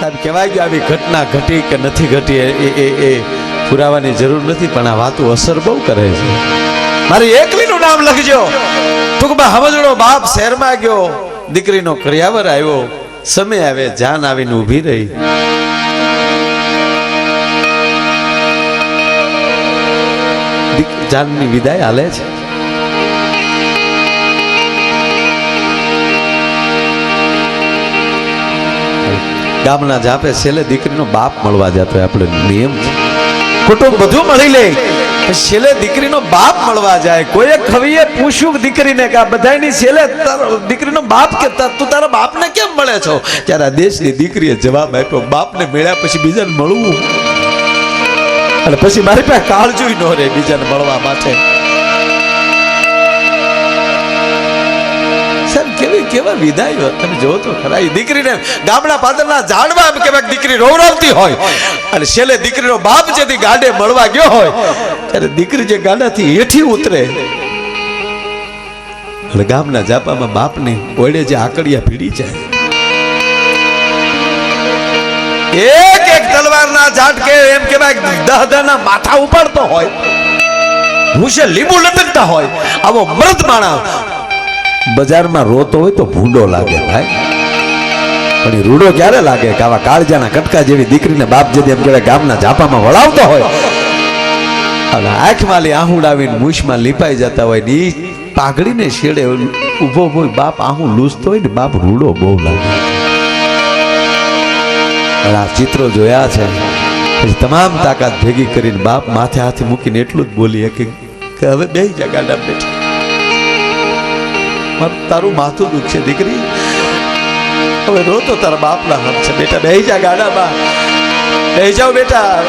સાહેબ, કહેવાય કે આવી ઘટના ઘટી કે નથી ઘટી એ એ એ પુરાવાની જરૂર નથી, પણ આ વાતો અસર બહુ કરે છે. મારી એકલીનું નામ લખજો. ટૂંકમાં સમજણો, બાપ શહેરમાં ગયો, દીકરીનો કરિયાવર આવ્યો, સમય આવે, જાન આવીને ઊભી રહી. જાનની વિદાય હાલે છે. ગામના જાપે છેલ્લે દીકરીનો બાપ મળવા જતો આપણો નિયમ. કુટુંબ બધું મળી લે છેલ્લે દીકરીનો બાપ મળવા જાય. કોઈએ ખવીએ પૂછ્યું દીકરીને કે આ બધાની છેલ્લે દીકરીનો બાપ કે તું તારા બાપને કેમ મળે છો? ત્યારે આ દેશની દીકરીએ જવાબ આપ્યો, બાપને મળ્યા પછી બીજાને મળવું. અને પછી મારી પાસે કાળજુય ન રહે બીજાને મળવા માટે. કેવી વિદાય તમે જો તો ખરા. એ દીકરીને ગામડા પાદરના ઝાડમાં એમ કહેવાય દીકરી રોવરાવતી હોય. અને છેલ્લે દીકરીનો બાપ જેથી ગાડે મળવા ગયો હોય, ત્યારે દીકરી જે ગાડાથી હેઠી ઉતરે. એટલે ગામના જાપામાં બાપને ઓળે જે આકડિયા ભીડી જાય. એક એક તલવારના ઝાટકે એમ કહેવાય દહ માથા ઉપાડતો હોય. ભૂસે લીંબુ લટકતા હોય. આવો મૃત માણસ બજારમાં રોતો હોય તો ભૂંડો લાગે ભાઈ. પણ એ રૂડો ક્યારે લાગે કે આવા કાળજાના કટકા જેવી દીકરીને બાપ જે એમ કહેવાય ગામના ઝાપામાં વળાવતો હોય? અને આંખમાં લી આહુડાવીને મૂછમાં લીપાઈ જતા હોય ને એ પાઘડીને શેડે ઊભો હોય, બાપ આહું લૂસતો હોય ને બાપ રૂડો બહુ લાગે. આ ચિત્રો જોયા છે. પછી તમામ તાકાત ભેગી કરીને બાપ માથે હાથે મૂકીને એટલું જ બોલી કે હવે બે જગા બેઠા. તારું માથું દુખશે, દીકરી. હવે રો તો તારા બાપના હાથ. છે બેટા બે જા ગાડામાં. બે જાઓ બેટા.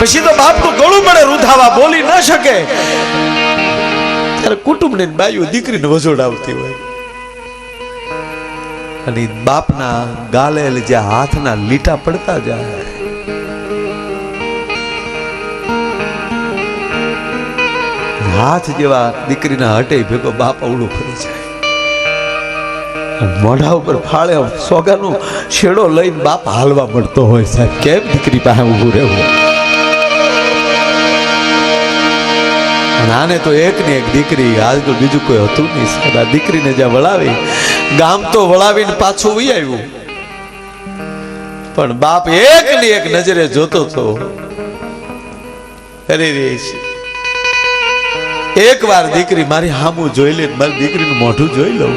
પછી તો બાપનું ગળું પડે, રૂધાવા બોલી ન શકે. ત્યારે કુટુંબની બાયું દીકરીને વજોડાવતી હોય. અને બાપના ગાલે જે હાથના લીટા પડતા જાય. હાથ જેવા દીકરીના હટે ભેગો બાપ અવળું ફરી જાય મોઢા ઉપર ફાળે સોગાનો છેડો લઈને બાપ હાલવા મળતો હોય સાહેબ. કેમ દીકરી પાસે ઊભું રહેવું? નાને તો એક ને એક દીકરી આજ તો બીજું કોઈ હતું નહીં સાહેબ. આ દીકરીને જ્યાં વળાવી, ગામ તો વળાવીને પાછું ઉઈ આવ્યું. પણ બાપ એક ની એક નજરે જોતો તો અરે રે એક વાર દીકરી મારી હામું જોઈ લે મારી દીકરીનું મોઢું જોઈ લઉં.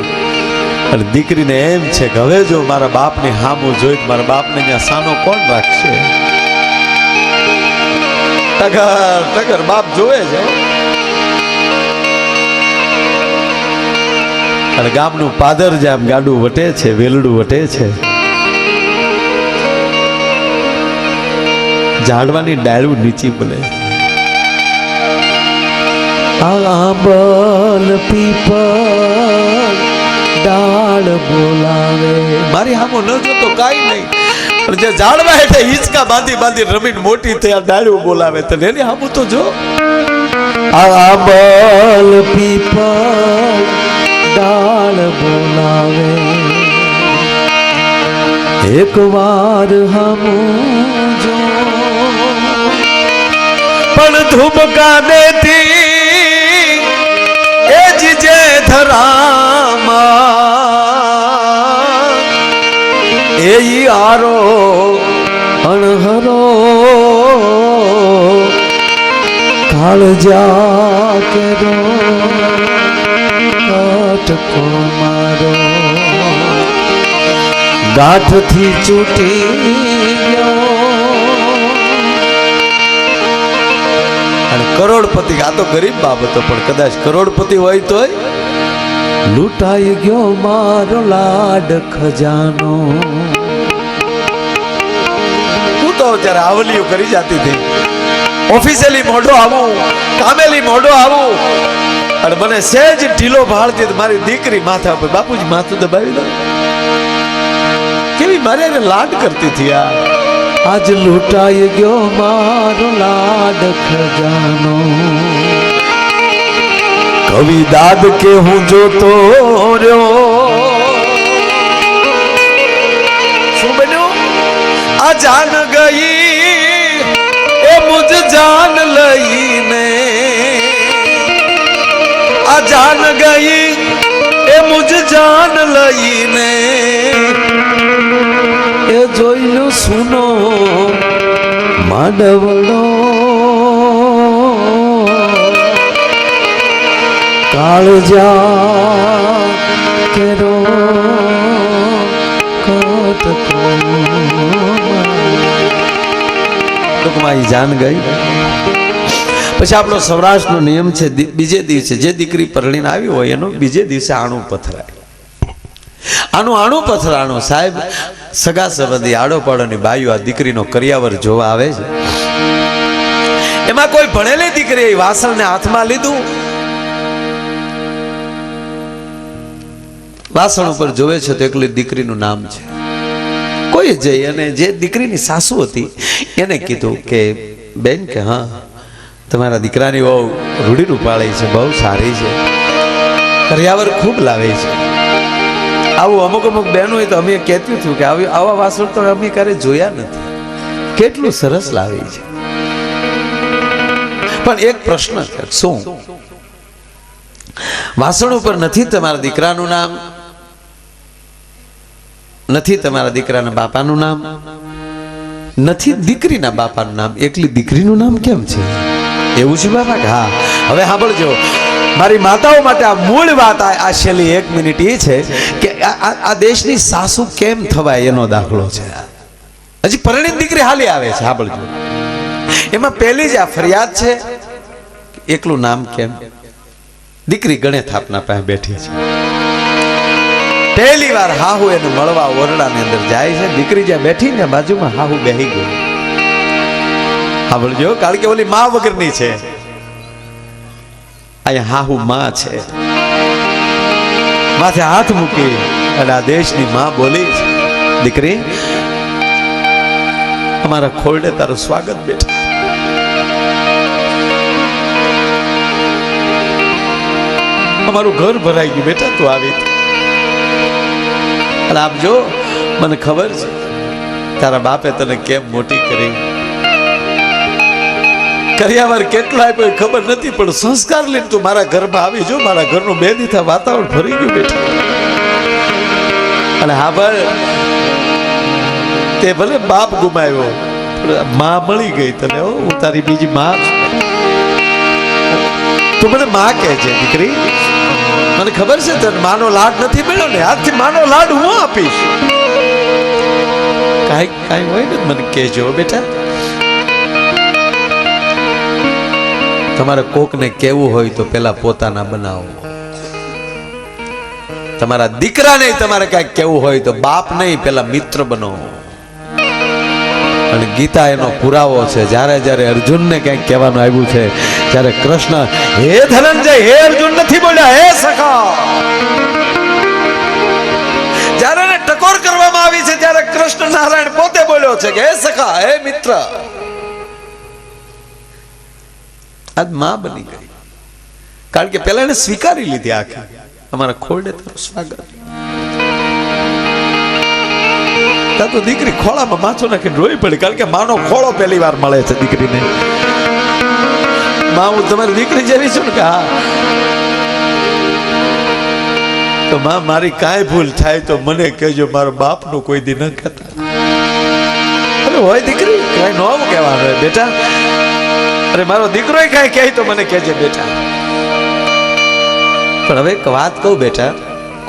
અને દીકરીને એમ છે કે હવે જો મારા બાપની હામું જોઈ મારા બાપને ત્યાં સાનો કોણ રાખશે? ટગર ટગર, બાપ જોવે છે. અને ગામનું પાદર જેમ ગાડું વટે છે, વેલડું વટે છે. ઝાડવાની ડાળું નીચી બોલે આંબલ પીપલ ડાળ બોલાવે મારી હામો ન જોતો કાઈ નહીં. પણ જે ઝાડવા હેઠે હિંચકા બાંધી બાંધી રમીને મોટી થયા ડાળું બોલાવે તો એની હામું તો જો. આંબલ પીપલ ડાળ બોલાવે। એક વાર હમું જો પણ ધુબકા દેતી એ જ ધરામાં એ આરો અણહરો. કાળજા કેરો કટકો મારો. ગાંઠથી ચૂટી કરોડપતિ, આ તો ગરીબ બાબતો પણ કદાચ કરોડપતિ હોય તોય લૂંટાઈ ગયો મારો લાડ ખજાનો. હું તો ત્યારે આવલીઓ કરી જાતી હતી. ઓફિસેલી મોઢો આવું કામેલી મોઢો આવું. અને મને સહેજ ઢીલો ભાળતી મારી દીકરી માથા પર બાપુજી માથું દબાવી દો. કેવી મારે એને લાડ કરતી હતી આ. આજ લૂંટાઈ ગયો મારો લાડ ખજાનો. કવિ દાદ કે હું જોતો રહ્યો. શું બન્યું? જાન ગઈ, એ મુજ જાન લઈને. આ જાન ગઈ, એ મુજ જાન લઈને. એ જોઈલું સુનો માંડવડો કાળજા કેરો ટૂંકમાં એ જાન ગઈ. પછી આપણો સૌરાષ્ટ્રનો નિયમ છે બીજે દિવસે જે દીકરી પરણીને આવી હોય એનો બીજે દિવસે આણું પથરાય. આનું આણું પથરાણું, સાહેબ, સગા સંબંધી આડો પાડોની બાઈઓ આ દીકરીનો કરિયાવર જોવા આવે છે. એમાં કોઈ ભણેલી દીકરી વાસણને હાથમાં લીધું? વાસણ ઉપર જોવે છે તો એકલી દીકરીનું નામ છે. કોઈ જઈ અને જે દીકરીની સાસુ હતી એને કીધું કે બેન કે હા તમારા દીકરાની બહુ રૂઢીનું પાળે છે બહુ સારી છે. કરિયાવર ખૂબ લાવે છે. આવું અમુક અમુક બેન હોય તો અમે કહેતું હતું કે આવી આવા વાસણ તો અમે ક્યારે જોયા નથી. કેટલું સરસ લાવે છે. પણ એક પ્રશ્ન છે શું? વાસણ ઉપર નથી તમારા દીકરાનું નામ? નથી તમારા દીકરાના બાપાનું નામ? નથી દીકરીના બાપાનું નામ? એકલી દીકરીનું નામ કેમ છે? એવું છે બાપા? હા. હવે સાંભળજો. મારી માતાઓ માટે આ મૂળ વાત આ છેલ્લી એક મિનિટ એ છે કે આ દેશની સાસુ કેમ થવાય એનો દાખલો છે? હજી પરિણીત દીકરી હાલી આવે છે, સાંભળજો. એમાં પહેલી જ આ ફરિયાદ છે એકલું નામ કેમ? દીકરી ગણે થાપના પાસે બેઠી છે. પહેલી વાર હાહુ એને મળવા ઓરડાની અંદર જાય છે. દીકરી જ્યાં બેઠી ને બાજુમાં હાહુ બેહી ગઈ. સાંભળજો કારણ કે ઓલી મા વગરની છે. અહીંયા હાહુ માં છે. માથે હાથ મૂકી અને આ દેશની માં બોલી દીકરી, અમારા ખોરડે તારું સ્વાગત બેઠા. અમારું ઘર ભરાઈ ગયું બેટા, તું આવી. અને આપજો મને ખબર છે, તારા બાપે તને કેમ મોટી કરી? કર્યાવાર કેટલા એ ખબર નથી, પણ સંસ્કાર લઈને તું મારા ઘરમાં આવી જો, મારા ઘરનું બે દીથા વાતાવરણ ભરી ગયું બેઠું. અને હા ભાઈ, તે ભલે બાપ ગુમાવ્યો મા મળી ગઈ તને, હું તારી બીજી માં તું મને માં કહે છે, દીકરી. મને ખબર છે તને માનો લાડ નથી મળ્યો ને, આજથી માનો લાડ હું આપીશ. કાંઈ કાંઈ હોય ને મને કહેજો બેટા. તમારે કોકને કેવું હોય તો પેલા પોતાના બનાવો. તમારા દીકરાને તમારે કાંઈક કેવું હોય તો બાપ નહીં પેલા મિત્ર બનો અને ગીતા એનો પુરાવો છે. જ્યારે જ્યારે અર્જુનને કંઈક કહેવાનું આવ્યું છે, ત્યારે કૃષ્ણ, હે ધનંજય, હે અર્જુન, નથી બોલ્યા, હે સખા. જ્યારે એને ટકોર કરવામાં આવી છે, ત્યારે કૃષ્ણ નારાયણ પોતે બોલ્યો છે કે, હે સખા, હે મિત્ર. આજમાં બની ગઈ. કારણ કે પેલા એને સ્વીકારી લીધી આખી. અમારા ખોરડે તરફ સ્વાગત. ત્યાં તો દીકરી ખોળામાં માછો નાખીને રોઈ પડી. કારણ કે માનો ખોળો પહેલી વાર મળે છે દીકરીને. માં હું તમારી દીકરી જેવી છું ને કે હા. તો માં, મારી કાંઈ ભૂલ થાય તો મને કહેજો, મારા બાપનું કોઈ દી ન કહેતા. અરે હોય દીકરી, કાંઈ ન કહેવાનું હોય, બેટા. અરે મારો દીકરો કાંઈ કહે તો મને કહેજે, બેટા. પણ હવે એક વાત કહું, બેટા.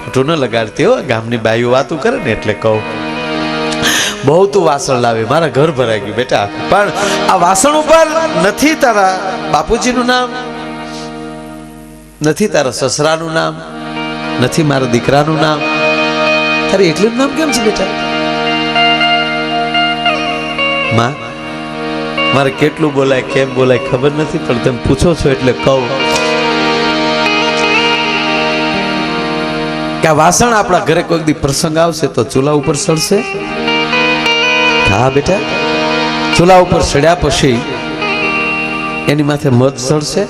ખોટું ન લગાડતી હો, ગામની બાઈઓ વાતું કરે ને એટલે કહું. બહુ તું વાસણ લાવે, મારા ઘર ભરાઈ ગયું બેટા. પણ આ વાસણ ઉપર નથી તારા બાપુજીનું નામ, નથી તારા સસરાનું નામ, નથી મારા દીકરાનું નામ. તારે એટલું નામ કેમ છે બેટા? માં, મારે કેટલું બોલાય, કેમ બોલાય ખબર નથી, પણ તમે પૂછો છો એટલે કહું. કે વાસણ આપણા ઘરે કોઈક દી પ્રસંગ આવશે તો ચૂલા ઉપર સડશે હા બેટા? ચૂલા ઉપર સડ્યા પછી એની માથે મધ સડશે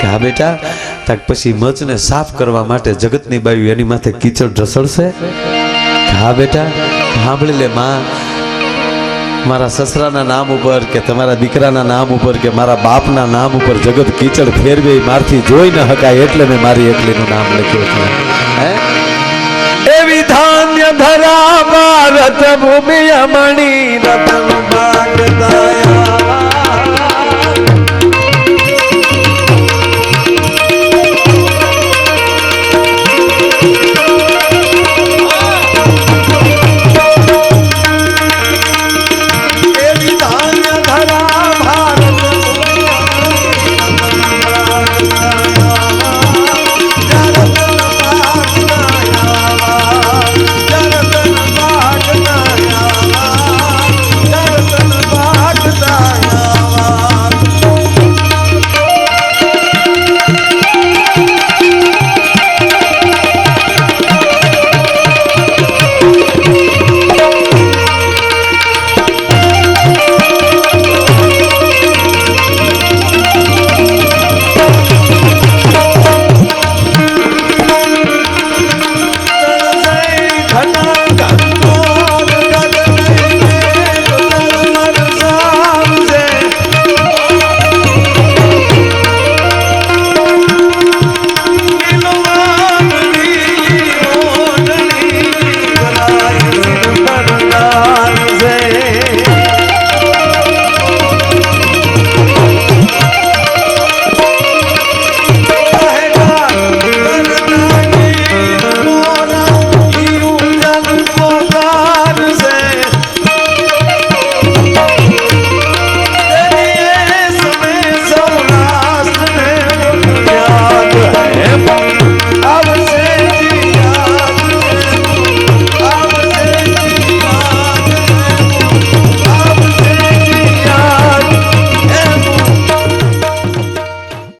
કે બેટા? તાક પછી મચને સાફ કરવા માટે જગતની બાયુ એની માથે કીચડ ઢસડશે હા બેટા? સાંભળી લે માં. મારા સસરાના નામ ઉપર કે તમારા દીકરાના નામ ઉપર કે મારા બાપના નામ ઉપર જગત કીચડ ફેરવે મારથી જોઈ ન હકાય એટલે મેં મારી એકલીનું નામ લખ્યું છે હે? એવી ધાન્ય ધરા ભારત மணி